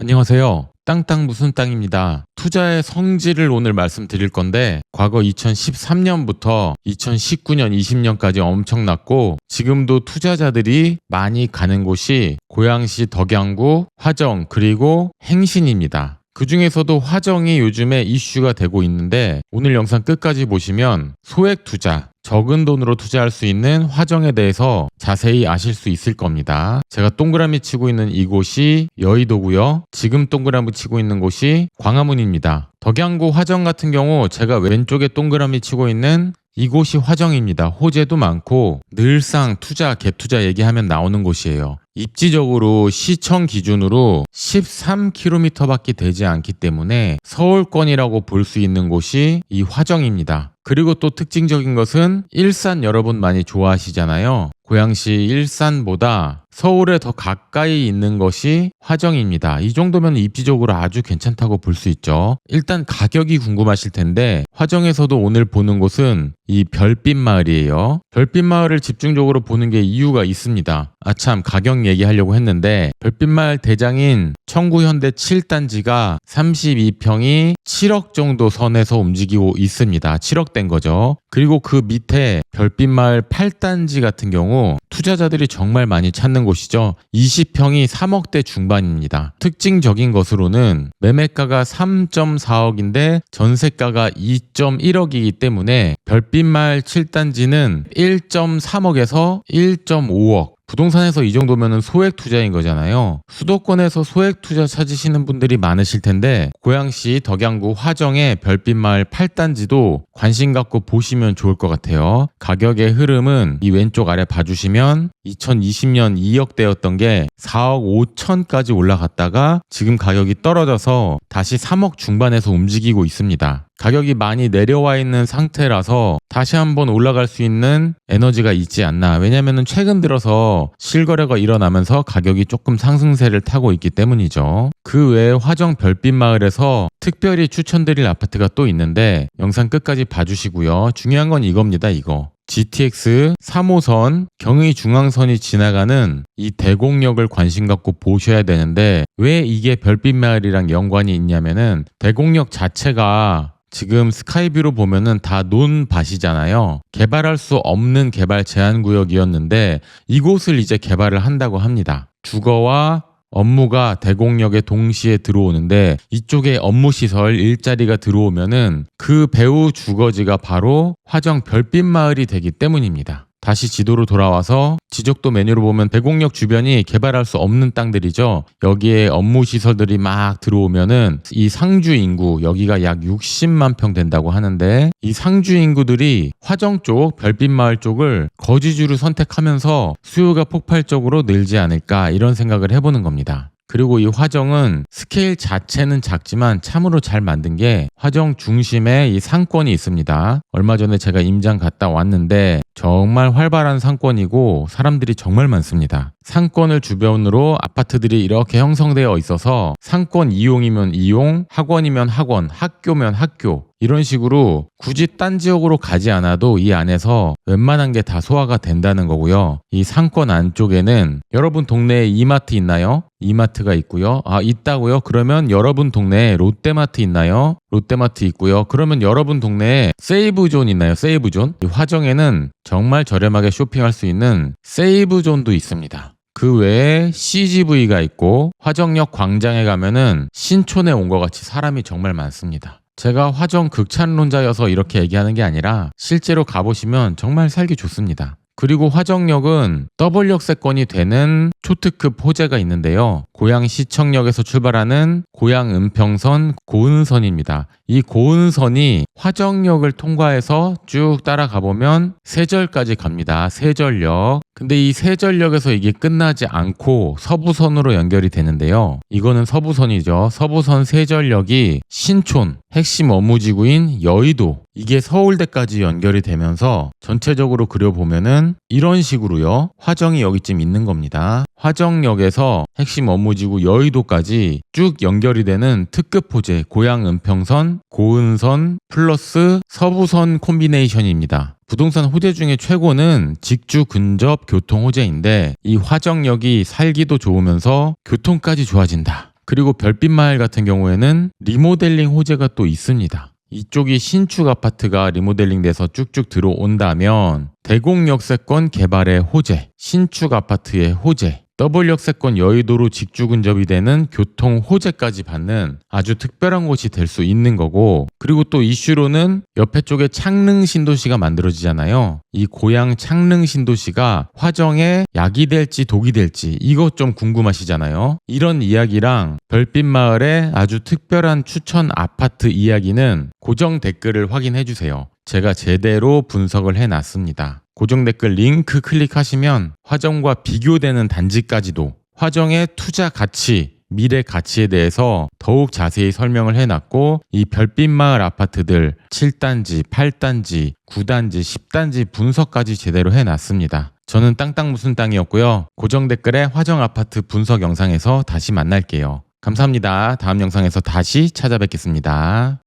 안녕하세요. 땅땅 무슨 땅입니다. 투자의 성질을 오늘 말씀드릴 건데 과거 2013년부터 2019년, 20년까지 엄청났고 지금도 투자자들이 많이 가는 곳이 고양시 덕양구, 화정 그리고 행신입니다. 그 중에서도 화정이 요즘에 이슈가 되고 있는데 오늘 영상 끝까지 보시면 소액 투자, 적은 돈으로 투자할 수 있는 화정에 대해서 자세히 아실 수 있을 겁니다. 제가 동그라미 치고 있는 이곳이 여의도고요. 지금 동그라미 치고 있는 곳이 광화문입니다. 덕양구 화정 같은 경우 제가 왼쪽에 동그라미 치고 있는 이곳이 화정입니다. 호재도 많고 늘상 투자, 갭 투자 얘기하면 나오는 곳이에요. 입지적으로 시청 기준으로 13km밖에 되지 않기 때문에 서울권이라고 볼 수 있는 곳이 이 화정입니다. 그리고 또 특징적인 것은 일산 여러분 많이 좋아하시잖아요. 고양시 일산보다 서울에 더 가까이 있는 것이 화정입니다. 이 정도면 입지적으로 아주 괜찮다고 볼 수 있죠. 일단 가격이 궁금하실 텐데 화정에서도 오늘 보는 곳은 이 별빛 마을이에요. 별빛 마을을 집중적으로 보는 게 이유가 있습니다. 아참 가격 얘기하려고 했는데 별빛 마을 대장인 청구현대 7단지가 32평이 7억 정도 선에서 움직이고 있습니다. 7억 된 거죠. 그리고 그 밑에 별빛 마을 8단지 같은 경우 투자자들이 정말 많이 찾는 곳이죠. 20평이 3억대 중반입니다. 특징적인 것으로는 매매가가 3.4억인데 전세가가 2.1억이기 때문에 별빛 마을 7단지는 1.3억에서 1.5억 부동산에서 이 정도면 소액 투자인 거잖아요. 수도권에서 소액 투자 찾으시는 분들이 많으실 텐데 고양시 덕양구 화정의 별빛마을 8단지도 관심 갖고 보시면 좋을 것 같아요. 가격의 흐름은 이 왼쪽 아래 봐주시면 2020년 2억대였던 게 4억 5천까지 올라갔다가 지금 가격이 떨어져서 다시 3억 중반에서 움직이고 있습니다. 가격이 많이 내려와 있는 상태라서 다시 한번 올라갈 수 있는 에너지가 있지 않나. 왜냐면은 최근 들어서 실거래가 일어나면서 가격이 조금 상승세를 타고 있기 때문이죠. 그 외에 화정 별빛 마을에서 특별히 추천드릴 아파트가 또 있는데 영상 끝까지 봐주시고요. 중요한 건 이겁니다, 이거. GTX 3호선 경의 중앙선이 지나가는 이 대곡역을 관심 갖고 보셔야 되는데 왜 이게 별빛 마을이랑 연관이 있냐면은 대곡역 자체가 지금 스카이뷰로 보면은 다 논밭이잖아요. 개발할 수 없는 개발 제한 구역이었는데 이곳을 이제 개발을 한다고 합니다. 주거와 업무가 대곡역에 동시에 들어오는데 이쪽에 업무 시설 일자리가 들어오면은 그 배후 주거지가 바로 화정 별빛 마을이 되기 때문입니다. 다시 지도로 돌아와서 지적도 메뉴로 보면 대곡역 주변이 개발할 수 없는 땅들이죠. 여기에 업무 시설들이 막 들어오면은 이 상주 인구 여기가 약 60만 평 된다고 하는데 이 상주 인구들이 화정 쪽 별빛 마을 쪽을 거지주로 선택하면서 수요가 폭발적으로 늘지 않을까 이런 생각을 해보는 겁니다. 그리고 이 화정은 스케일 자체는 작지만 참으로 잘 만든 게 화정 중심에 이 상권이 있습니다. 얼마 전에 제가 임장 갔다 왔는데 정말 활발한 상권이고 사람들이 정말 많습니다. 상권을 주변으로 아파트들이 이렇게 형성되어 있어서 상권 이용이면 이용, 학원이면 학원, 학교면 학교 이런 식으로 굳이 딴 지역으로 가지 않아도 이 안에서 웬만한 게 다 소화가 된다는 거고요. 이 상권 안쪽에는 여러분 동네에 이마트 있나요? 이마트가 있고요. 아, 있다고요? 그러면 여러분 동네에 롯데마트 있나요? 롯데마트 있고요. 그러면 여러분 동네에 세이브존 있나요? 세이브존? 이 화정에는 정말 저렴하게 쇼핑할 수 있는 세이브존도 있습니다. 그 외에 CGV가 있고 화정역 광장에 가면은 신촌에 온 것 같이 사람이 정말 많습니다. 제가 화정 극찬론자여서 이렇게 얘기하는 게 아니라 실제로 가보시면 정말 살기 좋습니다. 그리고 화정역은 더블 역세권이 되는 초특급 호재가 있는데요. 고양 시청역에서 출발하는 고양 은평선 고은선입니다. 이 고은선이 화정역을 통과해서 쭉 따라가 보면 세절까지 갑니다. 세절역. 근데 이 세절역에서 이게 끝나지 않고 서부선으로 연결이 되는데요. 이거는 서부선이죠. 서부선 세절역이 신촌, 핵심 업무지구인 여의도, 이게 서울대까지 연결이 되면서 전체적으로 그려보면은 이런 식으로요. 화정이 여기쯤 있는 겁니다. 화정역에서 핵심 업무지구 여의도까지 쭉 연결이 되는 특급 호재 고양 은평선, 고은선 플러스 서부선 콤비네이션입니다. 부동산 호재 중에 최고는 직주 근접 교통 호재인데 이 화정역이 살기도 좋으면서 교통까지 좋아진다. 그리고 별빛마을 같은 경우에는 리모델링 호재가 또 있습니다. 이쪽이 신축 아파트가 리모델링 돼서 쭉쭉 들어온다면 대공역세권 개발의 호재, 신축 아파트의 호재, 더블 역세권 여의도로 직주 근접이 되는 교통 호재까지 받는 아주 특별한 곳이 될 수 있는 거고 그리고 또 이슈로는 옆에 쪽에 창릉 신도시가 만들어지잖아요. 이 고향 창릉 신도시가 화정에 약이 될지 독이 될지 이거 좀 궁금하시잖아요. 이런 이야기랑 별빛 마을의 아주 특별한 추천 아파트 이야기는 고정 댓글을 확인해 주세요. 제가 제대로 분석을 해 놨습니다. 고정 댓글 링크 클릭하시면 화정과 비교되는 단지까지도 화정의 투자 가치, 미래 가치에 대해서 더욱 자세히 설명을 해놨고 이 별빛 마을 아파트들 7단지, 8단지, 9단지, 10단지 분석까지 제대로 해놨습니다. 저는 땅땅 무슨 땅이었고요. 고정 댓글에 화정 아파트 분석 영상에서 다시 만날게요. 감사합니다. 다음 영상에서 다시 찾아뵙겠습니다.